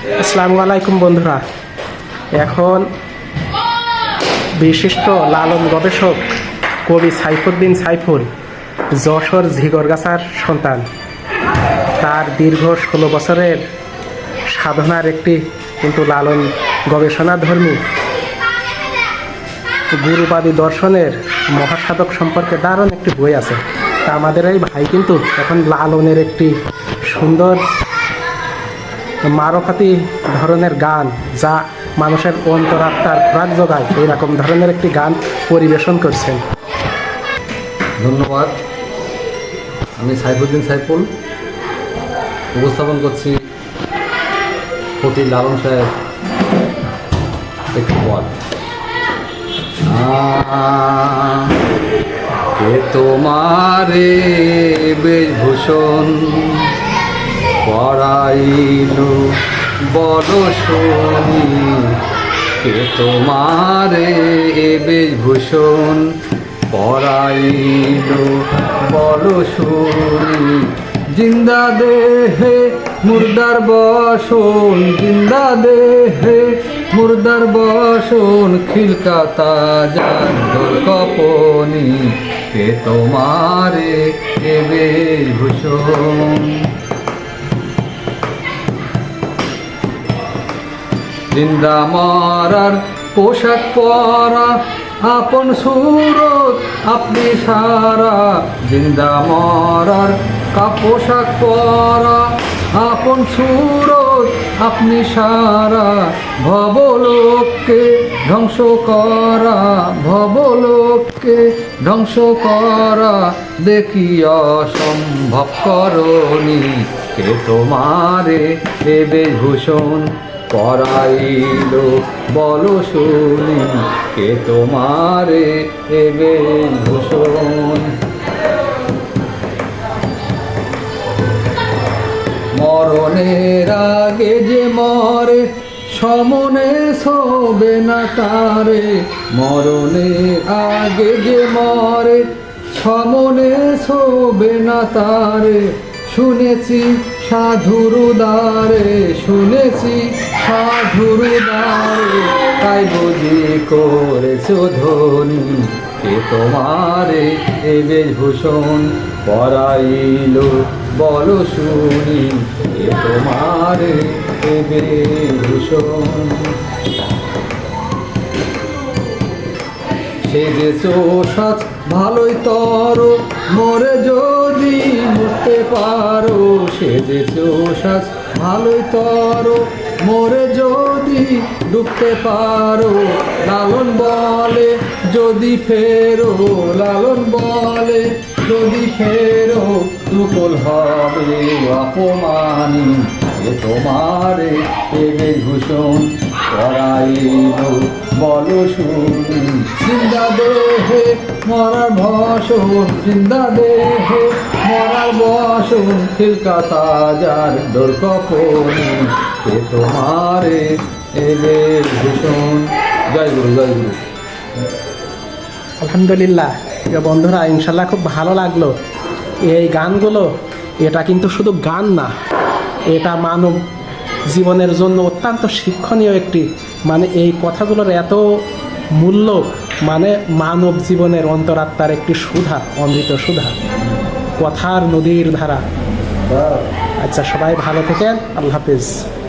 আসসালামু আলাইকুম বন্ধুরা। এখন বিশিষ্ট লালন গবেষক কবি সাইফুদ্দিন সাইফুল, যশোর ঝিগরগাছার সন্তান। তার দীর্ঘ ষোলো বছরের সাধনার একটি কিন্তু লালন গবেষণাধর্মী গুরুবাদী দর্শনের মহাসাধক সম্পর্কে দারুণ একটি বই আছে। তা আমাদের এই ভাই কিন্তু এখন লালনের একটি সুন্দর মারফাতি ধরনের গান যা মানুষের অন্তরাত্মার খোরাক যোগায়, এইরকম ধরনের একটি গান পরিবেশন করছেন। ধন্যবাদ। আমি সাইফুদ্দিন সাইফুল। উপস্থাপন করছি প্রতি লালন সাহেব একটি পদ। তোমারে বেশভূষণ পড়াইল বড় শুনি। কে তোমারে এ বেশভূষণ পড়াইল বড় শুনি? জিন্দা দেহে মুর্দার বসন, জিন্দা দেহে মুর্দার বসন, খিলকাতা যান কপনি। কে তোমারে এ বেশভূষণ? জিন্দা মারার পোশাক পরা, আপন সুরত আপনি সারা। জিন্দা মারার কা, পোশাক পরা, আপন সুরত আপনি সারা। ভবলোককে ধ্বংস করা, ভবলোককে ধ্বংস করা দেখি অসম্ভব করণী। কে তোমারে এ বেশভূষণ পরাইল। বল শুনি, কে তোমারে এবে ভূষণ? মরণের আগে যে মরে, সমনে সবে না তারে। মরণের আগে যে মরে, সমনে সবে না তারে। শুনেছি সাধুর দ্বারে শুনেছি সাধুর দ্বারে তাই বুঝি করেছ ধনী। কে তোমারে এ বেশভূষণ পরাইল, বল শুনি কে তোমারে এ বেশভূষণ। সে যে সাজ, ভালোই তর, মরে যদি মরতে পারো সে যে সাজ, ভালোই তর। মোরে যদি ডুবতে পারো, লালন বলে যদি ফেরো, লালন বলে যদি ফেরো, দুকল হবে অপমানী। এ তোমারে এবে ভূষণ করাইল বল শুনি। জিন্দা দেহে মরার ভসন জিন্দা দেহে মরার বসন খিলকাতা যার দোর কপনি কে তোমারে এবে ভূষণ। জয় গুরু জয় গুরু। আলহামদুলিল্লাহ। বন্ধুরা ইনশাল্লাহ খুব ভালো লাগল। এই গানগুলো এটা কিন্তু শুধু গান না এটা মানব জীবনের জন্য অত্যন্ত শিক্ষণীয় একটি মানে এই কথাগুলোর এত মূল্য মানে মানব জীবনের অন্তরাত্মার একটি সুধা, অমৃত সুধা। কথার নদীর ধারা। আচ্ছা সবাই ভালো থেকেন। আল্লাহ হাফিজ।